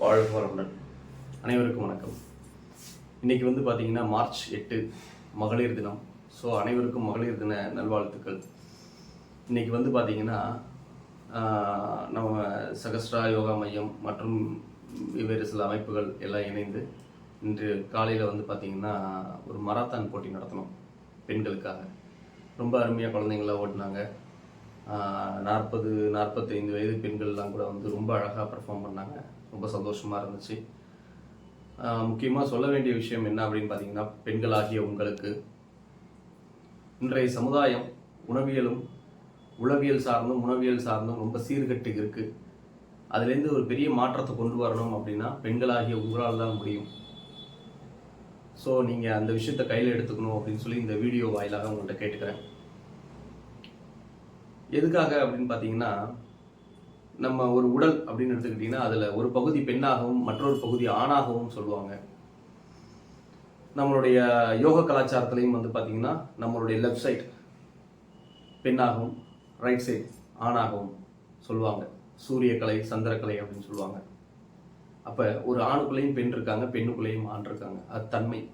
வாழ்க வளமுடன். அனைவருக்கும் வணக்கம். இன்னைக்கு வந்து பார்த்தீங்கன்னா மார்ச் எட்டு மகளிர் தினம். ஸோ அனைவருக்கும் மகளிர் தின நல்வாழ்த்துக்கள். இன்னைக்கு வந்து பார்த்தீங்கன்னா நம்ம சகஸ்ரா யோகா மையம் மற்றும் வெவ்வேறு சில அமைப்புகள் எல்லாம் இணைந்து இன்று காலையில் வந்து பார்த்தீங்கன்னா ஒரு மராத்தான் போட்டி நடத்தினோம் பெண்களுக்காக. ரொம்ப அருமையாக குழந்தைங்களாம் ஓட்டினாங்க. நாற்பது நாற்பத்தைந்து வயது பெண்கள்லாம் கூட வந்து ரொம்ப அழகாக பெர்ஃபார்ம் பண்ணாங்க. ரொம்ப சந்தோஷமாக இருந்துச்சு. முக்கியமாக சொல்ல வேண்டிய விஷயம் என்ன அப்படின்னு பார்த்தீங்கன்னா பெண்களாகிய உங்களுக்கு இன்றைய சமுதாயம் உணவியலும் உளவியல் சார்ந்தும் உணவியல் சார்ந்தும் ரொம்ப சீர்கட்டு இருக்குது அதுலேருந்து ஒரு பெரிய மாற்றத்தை கொண்டு வரணும் அப்படின்னா பெண்களாகிய உங்களால் தான் முடியும். ஸோ நீங்கள் அந்த விஷயத்தை கையில் எடுத்துக்கணும் அப்படின்னு சொல்லி இந்த வீடியோ வாயிலாக உங்கள்கிட்ட கேட்டுக்கிறேன். எதுக்காக அப்படின்னு பார்த்தீங்கன்னா நம்ம ஒரு உடல் அப்படின்னு எடுத்துக்கிட்டிங்கன்னா அதில் ஒரு பகுதி பெண்ணாகவும் மற்றொரு பகுதி ஆணாகவும் சொல்லுவாங்க. நம்மளுடைய யோக கலாச்சாரத்துலையும் வந்து பார்த்தீங்கன்னா நம்மளுடைய லெஃப்ட் சைட் பெண்ணாகவும் ரைட் சைட் ஆணாகவும் சொல்லுவாங்க. சூரியக்கலை சந்திரக்கலை அப்படின்னு சொல்லுவாங்க. அப்போ ஒரு ஆணுக்குள்ளேயும் பெண் இருக்காங்க பெண்ணுக்குள்ளேயும் ஆண் இருக்காங்க. அது தன்மை.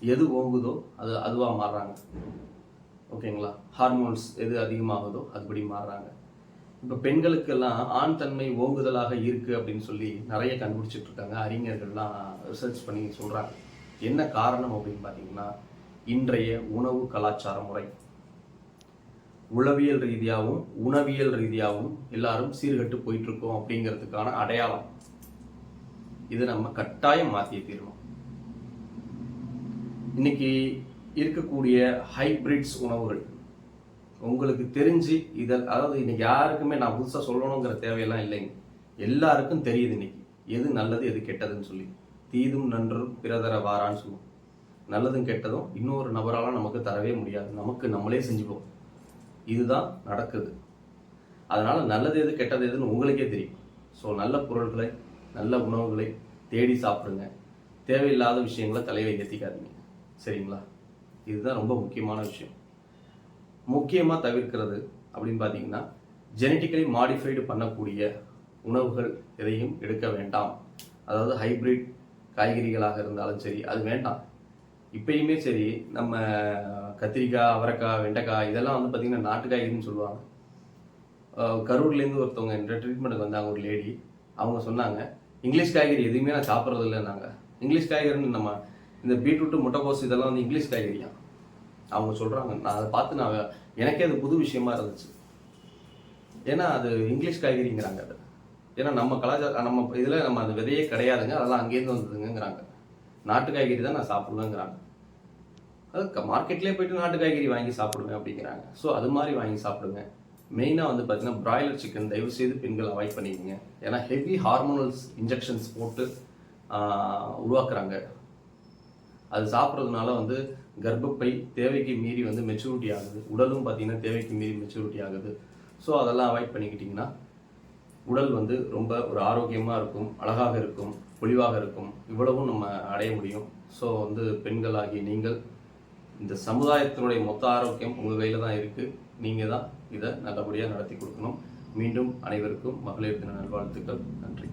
எது ஓங்குதோ அது அதுவாக மாறுறாங்க. ஓகேங்களா? ஹார்மோன்ஸ் எது அதிகமாகுதோ அதுபடி மாறுறாங்க. இப்போ பெண்களுக்கெல்லாம் ஆண் தன்மை ஓங்குதலாக இருக்கு அப்படின்னு சொல்லி நிறைய கண்டுபிடிச்சிட்டு இருக்காங்க. அறிஞர்கள்லாம் ரிசர்ச் பண்ணி சொல்கிறாங்க என்ன காரணம் அப்படின்னு பார்த்தீங்கன்னா இன்றைய உணவு கலாச்சார முறை. உளவியல் ரீதியாகவும் உணவியல் ரீதியாகவும் எல்லாரும் சீர்கட்டு போயிட்டுருக்கோம் அப்படிங்கிறதுக்கான அடையாளம். இது நம்ம கட்டாயம் மாற்றிய தீரணும். இன்னைக்கு இருக்கக்கூடிய ஹைபிரிட்ஸ் உணவுகள். உங்களுக்கு தெரிஞ்சு இதில் அதாவது இன்னைக்கு யாருக்குமே நான் புதுசாக சொல்லணுங்கிற தேவையெல்லாம் இல்லைங்க. எல்லாருக்கும் தெரியுது இன்னைக்கு. எது நல்லது எது கெட்டதுன்னு சொல்லி. தீதும் நன்றும் பிறதர வாரான்னு சொல்லுவோம். நல்லதும் கெட்டதும் இன்னொரு நபரால நமக்கு தரவே முடியாது. நமக்கு நம்மளே செஞ்சுப்போம். இதுதான் நடக்குது. அதனால் நல்லது எது கெட்டது எதுன்னு உங்களுக்கே தெரியும். ஸோ நல்ல பொருட்களை நல்ல உணவுகளை தேடி சாப்பிடுங்க. தேவையில்லாத விஷயங்களை தலையில ஏற்றிக்காதீங்க சரிங்களா? இதுதான் ரொம்ப முக்கியமான விஷயம். முக்கியமாக தவிர்க்கிறது அப்படின்னு பார்த்தீங்கன்னா ஜெனட்டிக்கலி மாடிஃபைடு பண்ணக்கூடிய உணவுகள் எதையும் எடுக்க வேண்டாம். அதாவது ஹைபிரிட் காய்கறிகளாக இருந்தாலும் சரி அது வேண்டாம். இப்பயுமே சரி நம்ம கத்திரிக்காய் அவரைக்காய் வெண்டைக்காய் இதெல்லாம் வந்து பார்த்திங்கன்னா நாட்டு காய்கறின்னு சொல்லுவாங்க. கரூர்லேருந்து ஒருத்தவங்க என்ற ட்ரீட்மெண்ட்டுக்கு வந்தாங்க ஒரு லேடி அவங்க சொன்னாங்க இங்கிலீஷ் காய்கறி எதுவுமே நான் சாப்பிட்றது இல்லைன்னாங்க. இங்கிலீஷ் காய்கறின்னு நம்ம இந்த பீட்ரூட்டு முட்டைக்கோஸ் இதெல்லாம் வந்து இங்கிலீஷ் காய்கறியா அவங்க சொல்கிறாங்க நான் அதை பார்த்து நான் எனக்கே அது புது விஷயமா இருந்துச்சு. ஏன்னா அது இங்கிலீஷ் காய்கறிங்கிறாங்க அது. ஏன்னா நம்ம கலாச்சார நம்ம இதில் நம்ம அது விதையே கிடையாதுங்க. அதெல்லாம் அங்கேருந்து வந்ததுங்கிறாங்க நாட்டு காய்கறி தான் நான் சாப்பிடுவேங்கிறாங்க அது மார்க்கெட்லேயே போயிட்டு நாட்டு காய்கறி வாங்கி சாப்பிடுவேன் அப்படிங்கிறாங்க. ஸோ அது மாதிரி வாங்கி சாப்பிடுங்க. மெயினாக வந்து பார்த்தீங்கன்னா பிராய்லர் சிக்கன் தயவு செய்து பெண்கள் அவாய்ட் பண்ணிக்கோங்க. ஏன்னா ஹெவி ஹார்மோனல்ஸ் இன்ஜெக்ஷன்ஸ் போட்டு உருவாக்குறாங்க. அது சாப்பிட்றதுனால வந்து கர்ப்பப்பை தேவைக்கு மீறி வந்து மெச்சூரிட்டி ஆகுது. உடலும் பார்த்தீங்கன்னா தேவைக்கு மீறி மெச்சூரிட்டி ஆகுது. ஸோ அதெல்லாம் அவாய்ட் பண்ணிக்கிட்டிங்கன்னா உடல் வந்து ரொம்ப ஒரு ஆரோக்கியமாக இருக்கும் அழகாக இருக்கும் பொலிவாக இருக்கும். இவ்வளவும் நம்ம அடைய முடியும். ஸோ வந்து பெண்களாகிய நீங்கள் இந்த சமுதாயத்தினுடைய மொத்த ஆரோக்கியம் உங்கள் கையில் தான் இருக்குது நீங்கள் தான் இதை நல்லபடியாக நடத்தி கொடுக்கணும். மீண்டும் அனைவருக்கும் மகளிர் தின நல்வாழ்த்துக்கள். நன்றி.